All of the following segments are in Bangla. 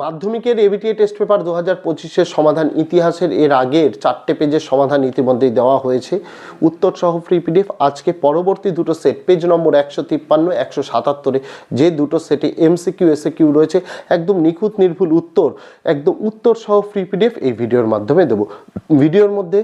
মাধ্যমিকের এবিটিএ টেস্ট পেপার দু হাজার পঁচিশের সমাধান ইতিহাসের এর আগের চারটে পেজের সমাধান ইতিমধ্যেই দেওয়া হয়েছে। উত্তর সহ ফ্রি পিডিএফ আজকে পরবর্তী দুটো সেট পেজ নম্বর একশো তিপ্পান্ন, একশো সাতাত্তরে, যে দুটো সেটে এমসিকিউ এসে কিউ রয়েছে, একদম নিখুঁত নির্ভুল উত্তর, একদম উত্তর সহ ফ্রি পিডিএফ এই ভিডিওর মাধ্যমে দেবো। ভিডিওর মধ্যে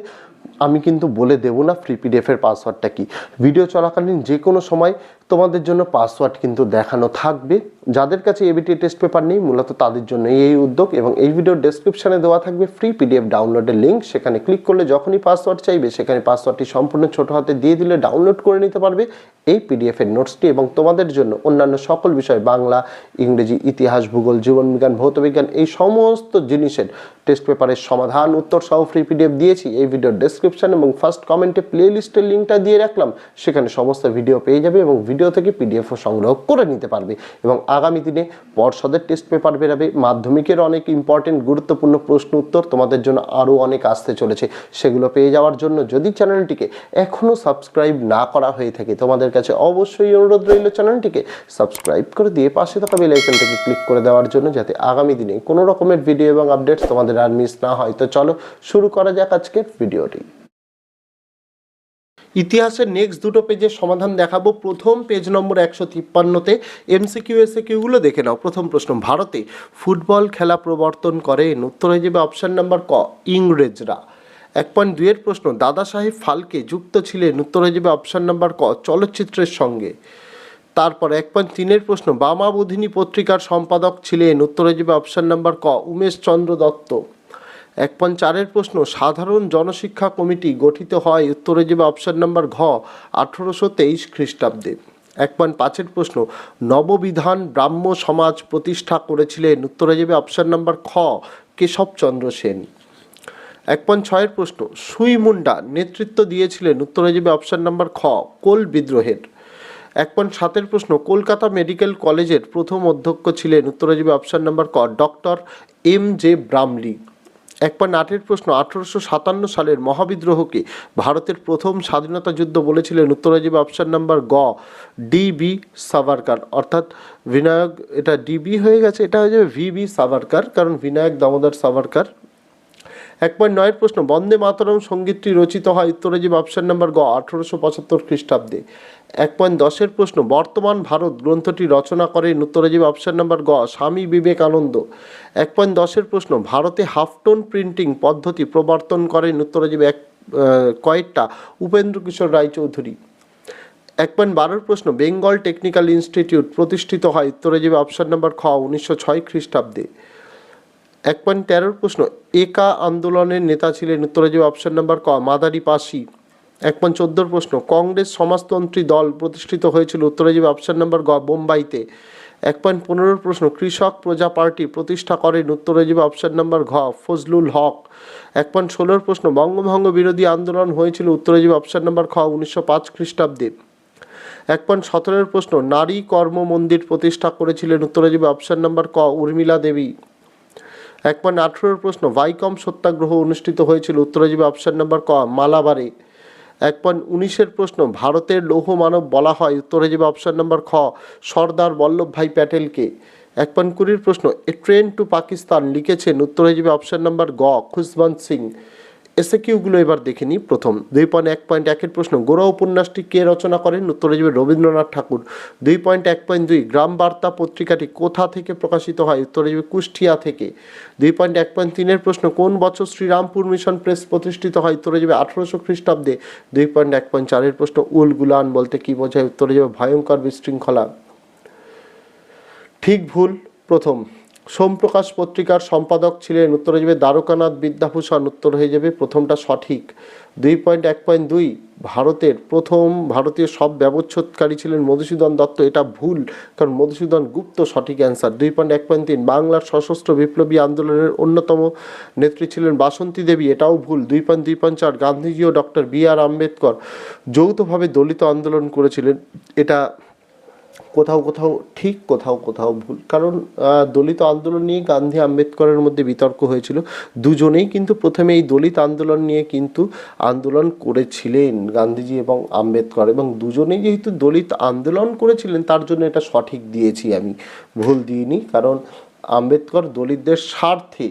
আমি কিন্তু বলে দেবো না ফ্রি পিডিএফের পাসওয়ার্ডটা কি। ভিডিও চলাকালীন যে কোনো সময় তোমাদের জন্য পাসওয়ার্ড কিন্তু দেখানো থাকবে। যাদের কাছে এবিটি টেস্ট পেপার নেই, মূলত তাদের জন্য এই উদ্যোগ এবং এই ভিডিওর ডেসক্রিপশানে দেওয়া থাকবে ফ্রি পিডিএফ ডাউনলোডের লিঙ্ক সেখানে ক্লিক করলে যখনই পাসওয়ার্ড চাইবে, সেখানে পাসওয়ার্ডটি সম্পূর্ণ ছোট হাতে দিয়ে দিলে ডাউনলোড করে নিতে পারবে। এই পিডিএফের নোটসটি এবং তোমাদের জন্য অন্যান্য সকল বিষয়, বাংলা, ইংরেজি, ইতিহাস, ভূগোল জীবনবিজ্ঞান ভৌতবিজ্ঞান এই সমস্ত জিনিসের টেস্ট পেপারের সমাধান, উত্তর সহ ফ্রি পিডিএফ দিয়েছি। এই ভিডিওর ডেসক্রিপশন এবং ফার্স্ট কমেন্টে প্লে লিস্টের লিঙ্কটা দিয়ে রাখলাম। সেখানে সমস্ত ভিডিও পেয়ে যাবে এবং ভিডিও থেকে পিডিএফও সংগ্রহ করে নিতে পারবে এবং আগামী দিনে পর্ষদের টেস্ট পেপার বেরাবে। মাধ্যমিকের অনেক ইম্পর্টেন্ট গুরুত্বপূর্ণ প্রশ্ন উত্তর তোমাদের জন্য আরও অনেক আসতে চলেছে, সেগুলো পেয়ে যাওয়ার জন্য যদি চ্যানেলটিকে এখনও সাবস্ক্রাইব না করা হয়ে থাকে, তোমাদের কাছে অবশ্যই অনুরোধ রইল চ্যানেলটিকে সাবস্ক্রাইব করে দিয়ে পাশে থাকা বেল আইকনটাকে ক্লিক করে দেওয়ার জন্য যাতে আগামী দিনে কোনো রকমের ভিডিও এবং আপডেটস তোমাদের আর মিস না হয়। তো চলো শুরু করা যাক আজকের ভিডিওটি ইতিহাসের নেক্সট দুটো পেজের সমাধান দেখাবো। প্রথম পেজ নম্বর একশো তিপ্পান্নতে এমসিকিউ এসে কিউগুলো দেখে নাও। প্রথম প্রশ্ন, ভারতে ফুটবল খেলা প্রবর্তন করেন উত্তর হয়ে যাবে অপশান নাম্বার ক, ইংরেজরা। এক পয়েন্ট দুইয়ের প্রশ্ন, দাদা সাহেব ফালকে যুক্ত ছিলেন? উত্তর হয়ে যাবে অপশান নাম্বার ক, চলচ্চিত্রের সঙ্গে। তারপর এক পয়েন্ট তিনের প্রশ্ন বামা বোধিনী পত্রিকার সম্পাদক ছিলেন? উত্তর হয়ে যাবে অপশান নাম্বার ক, উমেশ চন্দ্র দত্ত। এক পয়েন্ট চারের প্রশ্ন, সাধারণ জনশিক্ষা কমিটি গঠিত হয় উত্তরে যাবে অপশন নাম্বার ঘ, আঠেরোশো তেইশ খ্রিস্টাব্দে। এক পয়েন্ট পাঁচের প্রশ্ন, নববিধান ব্রাহ্ম সমাজ প্রতিষ্ঠা করেছিলেন, উত্তরে যাবে অপশন নাম্বার খ, কেশবচন্দ্র সেন। এক পয়েন্ট ছয়ের প্রশ্ন, সুই মুন্ডা নেতৃত্ব দিয়েছিলেন, উত্তরে যাবে অপশন নাম্বার খ, কোল বিদ্রোহের। এক পয়েন্ট সাতের প্রশ্ন, কলকাতা মেডিকেল কলেজের প্রথম অধ্যক্ষ ছিলেন, উত্তরে যাবে অপশন নাম্বার ক, ডক্টর এম জে ব্রামলি এক পয়েন্ট আটের প্রশ্ন, আঠারোশো সাতান্ন সালের মহাবিদ্রোহকে ভারতের প্রথম স্বাধীনতা যুদ্ধ বলেছিলেন উত্তরে যাবে অপশান নাম্বার গ, ডি বি সাভারকার। অর্থাৎ বিনায়ক, এটা ডিবি হয়ে গেছে, এটা হয়ে যাবে ভি বি সাভারকার, কারণ বিনায়ক দামোদর সাভারকার এক পয়েন্ট নয়ের প্রশ্ন, বন্দে মাতরম সঙ্গীতটি রচিত হয় উত্তরে যাবে অপশন নাম্বার গ, আঠারোশো পঁচাত্তর খ্রিস্টাব্দে। এক পয়েন্ট দশের প্রশ্ন, বর্তমান ভারত গ্রন্থটি রচনা করেন উত্তরে যাবে অপশন নাম্বার গ, স্বামী বিবেকানন্দ। এক পয়েন্ট দশের প্রশ্ন, ভারতে হাফটোন প্রিন্টিং পদ্ধতি প্রবর্তন করেন উত্তরে যাবে এক কয়েকটা, উপেন্দ্র কিশোর রায়চৌধুরী। এক পয়েন্ট বারোর প্রশ্ন, বেঙ্গল টেকনিক্যাল ইনস্টিটিউট প্রতিষ্ঠিত হয় উত্তরে যাবে অপশন নাম্বার খ, উনিশশো ছয় খ্রিস্টাব্দে। এক পয়েন্ট তেরোর প্রশ্ন, একা আন্দোলনের নেতা ছিলেন উত্তরে যাবে অপশন নাম্বার ক, মাদারি পাশি এক পয়েন্ট চোদ্দোর প্রশ্ন, কংগ্রেস সমাজতন্ত্রী দল প্রতিষ্ঠিত হয়েছিল উত্তরে যাবে অপশন নাম্বার গ, বোম্বাইতে। এক পয়েন্ট পনেরোর প্রশ্ন, কৃষক প্রজা পার্টি প্রতিষ্ঠা করেন উত্তরে যাবে অপশন নাম্বার ঘ, ফজলুল হক। এক পয়েন্ট ষোলোর প্রশ্ন, বঙ্গভঙ্গ বিরোধী আন্দোলন হয়েছিল উত্তরে যাবে অপশন নাম্বার খ, উনিশশো পাঁচ খ্রিস্টাব্দে। এক পয়েন্ট সতেরোর প্রশ্ন, নারী কর্ম মন্দির প্রতিষ্ঠা করেছিলেন উত্তরে যাবে অপশন নাম্বার ক, উর্মিলা দেবী। এক পয়েন্ট আঠেরোর প্রশ্ন ভাইকম সত্যাগ্রহ অনুষ্ঠিত হয়েছিল? উত্তরে যাবে অপশান নাম্বার ক মালাবারে এক পয়েন্ট উনিশের প্রশ্ন, ভারতের লৌহ মানব বলা হয়? উত্তরে যাবে অপশান নাম্বার খ, সর্দার বল্লভভাই প্যাটেলকে। এক পয়েন্ট কুড়ির প্রশ্ন, এ ট্রেন টু পাকিস্তান লিখেছেন? উত্তরে যাবে অপশান নাম্বার গ, খুশবন্ত সিং। এসে কিউগুলো এবার দেখে নিই প্রথম। দুই পয়েন্ট এক পয়েন্ট একের প্রশ্ন, গোড়া উপন্যাসটি কে রচনা করেন? উত্তরে যাবে রবীন্দ্রনাথ ঠাকুর। দুই পয়েন্ট এক পয়েন্ট দুই গ্রাম বার্তা পত্রিকাটি কোথা থেকে প্রকাশিত হয়? উত্তরে যাবে কুষ্টিয়া থেকে। দুই পয়েন্ট এক পয়েন্ট তিনের প্রশ্ন, কোন বছর শ্রীরামপুর মিশন প্রেস প্রতিষ্ঠিত হয়? উত্তরে যাবে আঠারোশো খ্রিস্টাব্দে। দুই পয়েন্ট এক পয়েন্ট চারের প্রশ্ন, উল গুলান বলতে কি বোঝায়? উত্তরে যাবে ভয়ঙ্কর বিশৃঙ্খলা। ঠিক ভুল প্রথম। সোমপ্রকাশ পত্রিকার সম্পাদক ছিলেন উত্তর হয়ে যাবে দ্বারকানাথ বিদ্যাভূষণ। উত্তর হয়ে যাবে প্রথমটা সঠিক। দুই পয়েন্ট এক পয়েন্ট দুই, ভারতের প্রথম ভারতীয় সব ব্যবচ্ছেদকারী ছিলেন মধুসূদন দত্ত। এটা ভুল, কারণ মধুসূদন গুপ্ত সঠিক অ্যান্সার। দুই পয়েন্ট এক পয়েন্ট তিন, বাংলার সশস্ত্র বিপ্লবী আন্দোলনের অন্যতম নেত্রী ছিলেন বাসন্তী দেবী। এটাও ভুল। দুই পয়েন্ট দুই পয়েন্ট চার গান্ধীজি ও ডক্টর বি আর আম্বেদকর যৌথভাবে দলিত আন্দোলন করেছিলেন। এটা কোথাও কোথাও, ঠিক কোথাও কোথাও ভুল। কারণ দলিত আন্দোলন নিয়ে গান্ধী আম্বেদকরের মধ্যে বিতর্ক হয়েছিল। দুজনেই কিন্তু প্রথমে এই দলিত আন্দোলন নিয়ে কিন্তু আন্দোলন করেছিলেন গান্ধীজি এবং আম্বেদকর। এবং দুজনেই যেহেতু দলিত আন্দোলন করেছিলেন, তার জন্য এটা সঠিক দিয়েছি আমি। ভুল দিইনি, কারণ আম্বেদকর দলিতদের স্বার্থে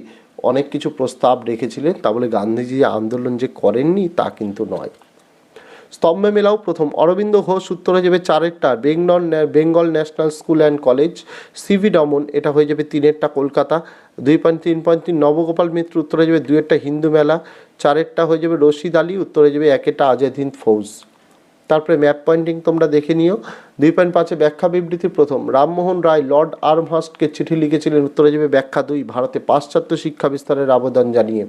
অনেক কিছু প্রস্তাব রেখেছিলেন। তা বলে গান্ধীজি আন্দোলন যে করেননি, তা কিন্তু নয়। স্তম্ভে মেলাও প্রথম। অরবিন্দ ঘোষ উত্তরে যাবে চারেরটা, Bengal Bengal national school and college, CV ডমন, এটা হয়ে যাবে তিনেরটা কলকাতা, দুই পয়েন্ট তিন পয়েন্ট তিন নবগোপাল মিত্র উত্তরে যাবে দুয়েরটা হিন্দু মেলা, চারেরটা হয়ে যাবে রশিদ আলী উত্তরে যাবে একেরটা আজাদ হিন্দ ফৌজ। তারপরে ম্যাপ পয়েন্টিং তোমরা দেখে নিও। দুই পয়েন্ট পাঁচে ব্যাখ্যা বিবৃতি প্রথম। রামমোহন রায় লর্ড আর্মহাস্টকে চিঠি লিখেছিলেন, উত্তরে যাবে ব্যাখ্যা দুই, ভারতে পাশ্চাত্য শিক্ষা বিস্তারের আবেদন জানিয়ে।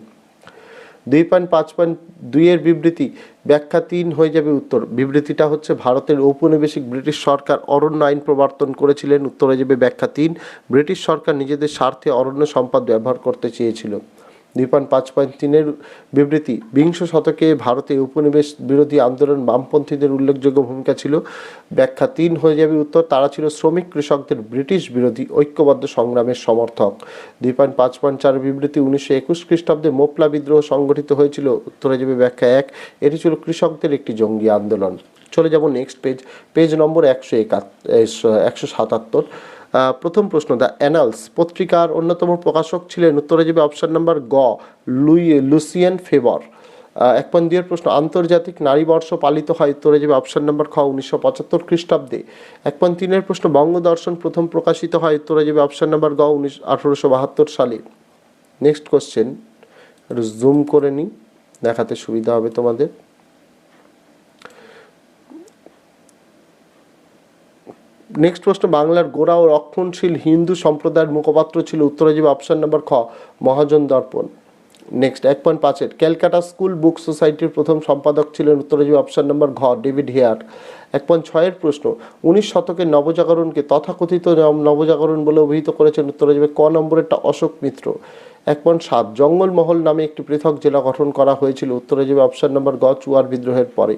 দুই পয়েন্ট পাঁচ পয়েন্ট দুইয়ের বিবৃতি, ব্যাখ্যা তিন হয়ে যাবে উত্তর। বিবৃতিটা হচ্ছে, ভারতের ঔপনিবেশিক ব্রিটিশ সরকার অরণ্য আইন প্রবর্তন করেছিলেন, উত্তরে যাবে ব্যাখ্যা তিন। ব্রিটিশ সরকার নিজেদের স্বার্থে অরণ্য সম্পদ ব্যবহার করতে চেয়েছিল। দুই পয়েন্ট পাঁচ তিনের বিবৃতি। বিংশ শতকে ভারতে উপনিবেশ বিরোধী আন্দোলন বামপন্থীদের উল্লেখযোগ্য ভূমিকা ছিল। ব্যাখ্যা তিন হয়ে যাবে উত্তর, তারা ছিল শ্রমিক কৃষকদের ব্রিটিশ বিরোধী ঐক্যবদ্ধ সংগ্রামের সমর্থক। দুই পয়েন্ট পাঁচ পয়েন্ট চার বিবৃতি উনিশশো একুশ খ্রিস্টাব্দে মোপলা বিদ্রোহ সংগঠিত হয়েছিল। উত্তরে যাবে ব্যাখ্যা এক, এটি ছিল কৃষকদের একটি জঙ্গি আন্দোলন। চলে যাব নেক্সট পেজ পেজ নম্বর একশো একাত একশো সাতাত্তর। প্রথম প্রশ্ন, দ্য অ্যানালস পত্রিকার অন্যতম প্রকাশক ছিলেন উত্তরে যাবে অপশন নাম্বার গ, লুই, লুসিয়ান ফেবর। এক পয়েন্ট দুইয়ের প্রশ্ন, আন্তর্জাতিক নারী বর্ষ পালিত হয় উত্তরে যাবে অপশন নাম্বার খ, উনিশশো পঁচাত্তর খ্রিস্টাব্দে। এক পয়েন্ট তিনের প্রশ্ন, বঙ্গদর্শন প্রথম প্রকাশিত হয় উত্তরে যাবে অপশন নাম্বার গ, উনিশ, আঠারোশো বাহাত্তর সালে। নেক্সট কোশ্চেন জুম করে নিই, দেখাতে সুবিধা হবে তোমাদের। নেক্সট প্রশ্ন, বাংলার গোড়া ও রক্ষণশীল হিন্দু সম্প্রদায়ের মুখপাত্র ছিল উত্তরে যাবে অপশন নাম্বার খ, মহাজন দর্পণ। নেক্সট এক পয়েন্ট পাঁচের ক্যালকাটা স্কুল বুক সোসাইটির প্রথম সম্পাদক ছিলেন উত্তরে যাবে অপশন নাম্বার ঘ, ডেভিড হেয়ার। এক পয়েন্ট ছয়ের প্রশ্ন, উনিশ শতকের নবজাগরণকে তথাকথিত নবজাগরণ বলে অভিহিত করেছেন উত্তরে যাবে ক নম্বরেরটা অশোক মিত্র। এক পয়েন্ট সাত জঙ্গলমহল নামে একটি পৃথক জেলা গঠন করা হয়েছিল উত্তরে যাবে অপশন নাম্বার গ চুয়ার বিদ্রোহের পরে।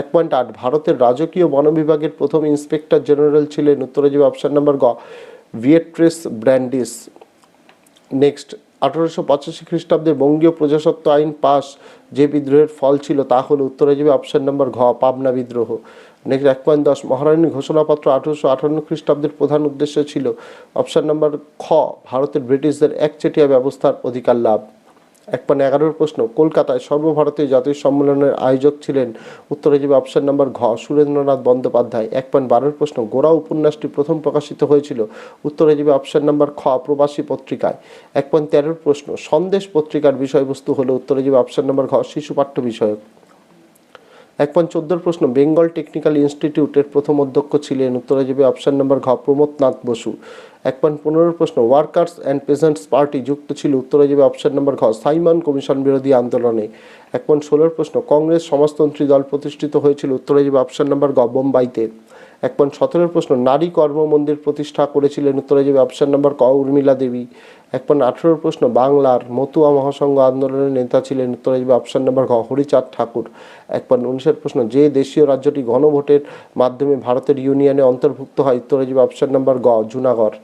এক পয়েন্ট আট, ভারতের রাজকীয় বন বিভাগের প্রথম ইন্সপেক্টর জেনারেল ছিলেন উত্তরে যাবে অপশন নাম্বার গ, ভিয়েট্রেস ব্র্যান্ডিস। নেক্সট, আঠারোশো পঁচাশি খ্রিস্টাব্দে বঙ্গীয় প্রজাসত্ব আইন পাস যে বিদ্রোহের ফল ছিল তা হলো উত্তরে যাবে অপশন নাম্বার ঘ, পাবনা বিদ্রোহ। নেক্সট, এক পয়েন্ট দশ, মহারানীর ঘোষণাপত্র আঠারোশো আটান্ন খ্রিস্টাব্দের প্রধান উদ্দেশ্য ছিল। অপশান নাম্বার খ, ভারতের ব্রিটিশদের একচেটিয়া ব্যবস্থার অধিকার লাভ। এক পয়েন্ট এগারোর প্রশ্ন, কলকাতায় সর্বভারতীয় জাতীয় সম্মেলনের আয়োজক ছিলেন উত্তরে যাবে অপশন নাম্বার ঘ, সুরেন্দ্রনাথ বন্দ্যোপাধ্যায়। এক পয়েন্ট বারোর প্রশ্ন, গোড়া উপন্যাসটি প্রথম প্রকাশিত হয়েছিল উত্তরে যাবে অপশন নাম্বার খ, প্রবাসী পত্রিকায়। এক পয়েন্ট তেরোর প্রশ্ন, সন্দেশ পত্রিকার বিষয়বস্তু হলো উত্তরে যাবে অপশন নাম্বার ঘ, শিশু পাঠ্য বিষয়ক। এক পয়েন্ট চোদ্দোর প্রশ্ন, বেঙ্গল টেকনিক্যাল ইনস্টিটিউটের প্রথম অধ্যক্ষ ছিলেন। উত্তরে যাবে অপশান নম্বর ঘ, প্রমোদ নাথ বসু। এক পয়েন্ট পনেরোর প্রশ্ন, ওয়ার্কার্স অ্যান্ড পেজেন্টস পার্টি যুক্ত ছিল। উত্তরে যাবে অপশান নম্বর ঘ, সাইমন কমিশন বিরোধী আন্দোলনে। এক পয়েন্ট ষোলোর প্রশ্ন, কংগ্রেস সমাজতন্ত্রী দল প্রতিষ্ঠিত হয়েছিল। উত্তরে যাবে অপশান নম্বর ঘ, বোম্বাইতে। এক পয়েন্ট সতেরোর প্রশ্ন, নারী কর্ম মন্দির প্রতিষ্ঠা করেছিলেন উত্তরে যাবে অপশন নাম্বার ক, উর্মিলা দেবী। এক পয়েন্ট আঠেরোর প্রশ্ন, বাংলার মতুয়া মহাসংঘ আন্দোলনের নেতা ছিলেন উত্তরে যাবে অপশন নাম্বার ঘ হরিচাঁদ ঠাকুর। এক পয়েন্ট উনিশের প্রশ্ন, যে দেশীয় রাজ্যটি গণভোটের মাধ্যমে ভারতের ইউনিয়নে অন্তর্ভুক্ত হয় উত্তরে যাবে অপশন নাম্বার গ, জুনাগড়।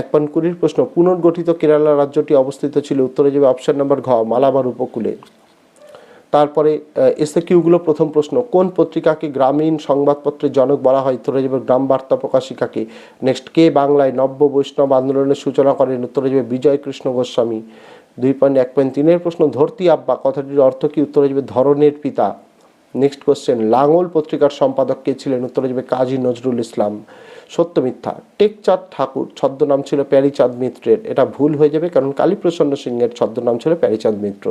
এক পয়েন্ট কুড়ির প্রশ্ন, পুনর্গঠিত কেরালা রাজ্যটি অবস্থিত ছিল উত্তরে যাবে অপশন নম্বর ঘ মালাবার উপকূলে। তারপরে এসে কিউগুলো প্রথম প্রশ্ন, কোন পত্রিকাকে গ্রামীণ সংবাদপত্রের জনক বলা হয়? উত্তরে যাবে গ্রাম বার্তা প্রকাশিকাকে। নেক্সট কে বাংলায় নব্য বৈষ্ণব আন্দোলনের সূচনা করেন? উত্তরে যাবে বিজয় কৃষ্ণ গোস্বামী। দুই পয়েন্ট এক পয়েন্ট তিনের প্রশ্ন, ধরতি আব্বা, কথাটির অর্থ কি? উত্তরে যাবে ধরনের পিতা। নেক্সট কোশ্চেন লাঙল পত্রিকার সম্পাদক কে ছিলেন? উত্তরে যাবে কাজী নজরুল ইসলাম। সত্য মিথ্যা। টেকচাঁদ ঠাকুর, ছদ্মনাম ছিল প্যারিচাঁদ মিত্রের। এটা ভুল হয়ে যাবে কারণ কালীপ্রসন্ন সিংহের ছদ্মনাম ছিল প্যারিচাঁদ মিত্র।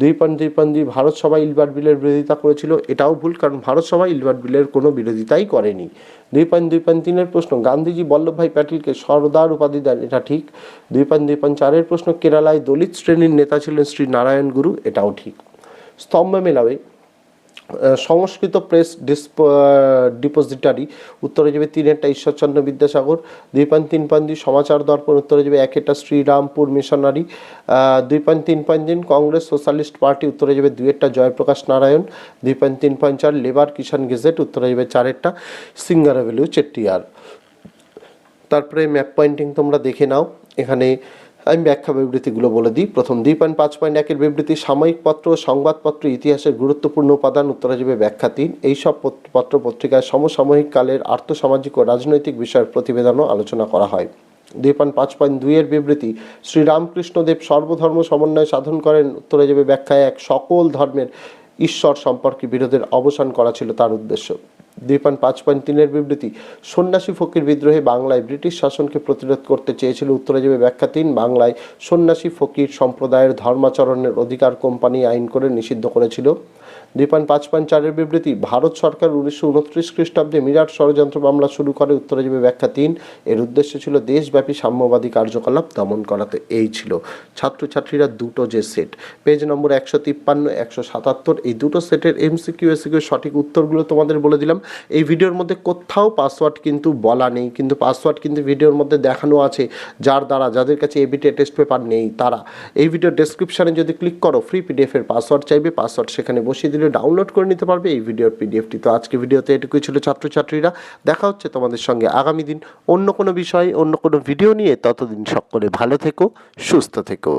দুই পয়েন্ট দুই পয়েন্ট দুই ভারত সভা ইলবার্ট বিলের বিরোধিতা করেছিল, এটাও ভুল কারণ ভারত সভা ইলবার্ট বিলের কোনো বিরোধিতাই করেনি। দুই পয়েন্ট দুই পয়েন্ট তিনের প্রশ্ন, গান্ধীজি বল্লভভাই প্যাটেলকে সর্দার উপাধি দেন, এটা ঠিক। দুই পয়েন্ট দুই পয়েন্ট চারের প্রশ্ন, কেরালায় দলিত শ্রেণির নেতা ছিলেন শ্রী নারায়ণ গুরু, এটাও ঠিক। স্তম্ভ মেলাবে সংস্কৃত প্রেস ডিপোজিটারি উত্তরে যাবে তিনেরটা ঈশ্বরচন্দ্র বিদ্যাসাগর, দুই পয়েন্ট তিন পয়েন্ট দুই সমাচার দর্পণ, উত্তরে যাবে একেটা শ্রীরামপুর মিশনারি দুই পয়েন্ট তিন পয়েন্ট তিন কংগ্রেস সোশ্যালিস্ট পার্টি উত্তরে যাবে দুইয়েরটা জয়প্রকাশ নারায়ণ, দুই পয়েন্ট তিন পয়েন্ট চার লেবার কিষাণ গেজেট উত্তরে যাবে চারেরটা সিঙ্গার অ্যাভিলিউ চেট্টিয়ার। তারপরে ম্যাপ পয়েন্টিং তোমরা দেখে নাও। এখানে আমি ব্যাখ্যা বিবৃতিগুলো বলে দিই। প্রথম, দুই পয়েন্ট, পাঁচ পয়েন্ট একের বিবৃতি, সাময়িক পত্র সংবাদপত্র ইতিহাসের গুরুত্বপূর্ণ উপাদান, উত্তরে যাবে ব্যাখ্যা তিন। এইসব পত্র- পত্র পত্রিকায় সমসাময়িক কালের আর্থসামাজিক ও রাজনৈতিক বিষয়ের প্রতিবেদনও আলোচনা করা হয়। দুই পয়েন্ট, পাঁচ পয়েন্ট দুইয়ের বিবৃতি, শ্রীরামকৃষ্ণদেব সর্বধর্ম সমন্বয় সাধন করেন, উত্তরে যাবে ব্যাখ্যায় এক সকল ধর্মের ঈশ্বর সম্পর্কে বিরোধের অবসান করা ছিল তার উদ্দেশ্য। দুই পয়েন্ট পাঁচ পয়েন্ট তিনের বিবৃতি। সন্ন্যাসী ফকির বিদ্রোহে বাংলায় ব্রিটিশ শাসনকে প্রতিরোধ করতে চেয়েছিল উত্তরাজীবে ব্যাখ্যা তিন, বাংলায় সন্ন্যাসী ফকির সম্প্রদায়ের ধর্মাচরণের অধিকার কোম্পানি আইন করে নিষিদ্ধ করেছিল। দুই পয়েন্ট পাঁচ পয়েন্ট চারের বিবৃতি, ভারত সরকার উনিশশো উনত্রিশ খ্রিস্টাব্দে মিরাট ষড়যন্ত্র মামলা শুরু করে, উত্তরে যাবে ব্যাখ্যা তিন। এর উদ্দেশ্য ছিল দেশব্যাপী সাম্যবাদী কার্যকলাপ দমন করাতে। এই ছিল ছাত্রছাত্রীরা দুটো যে সেট। পেজ নম্বর একশো তিপ্পান্ন, একশো সাতাত্তর, এই দুটো সেটের এমসিকিউ, এসিকিউ, সঠিক উত্তরগুলো তোমাদের বলে দিলাম। এই ভিডিওর মধ্যে কোথাও পাসওয়ার্ড কিন্তু বলা নেই, কিন্তু পাসওয়ার্ড কিন্তু ভিডিওর মধ্যে দেখানো আছে, যার দ্বারা যাদের কাছে এবিটে টেস্ট পেপার নেই, তারা। এই ভিডিও ডেসক্রিপশনে যদি ক্লিক করো ফ্রি পিডিএফ এর পাসওয়ার্ড চাইবে, পাসওয়ার্ড সেখানে বসিয়ে দিলে ডাউনলোড করে নিতে পারবে। এই ভিডিওর পিডিএফটি তো আজকে ভিডিওতে এটুকুই ছিল ছাত্রছাত্রীরা। দেখা হচ্ছে তোমাদের সঙ্গে আগামী দিন অন্য কোনো বিষয়, অন্য কোনো ভিডিও নিয়ে। ততদিন সকলে ভালো থেকো, সুস্থ থেকো।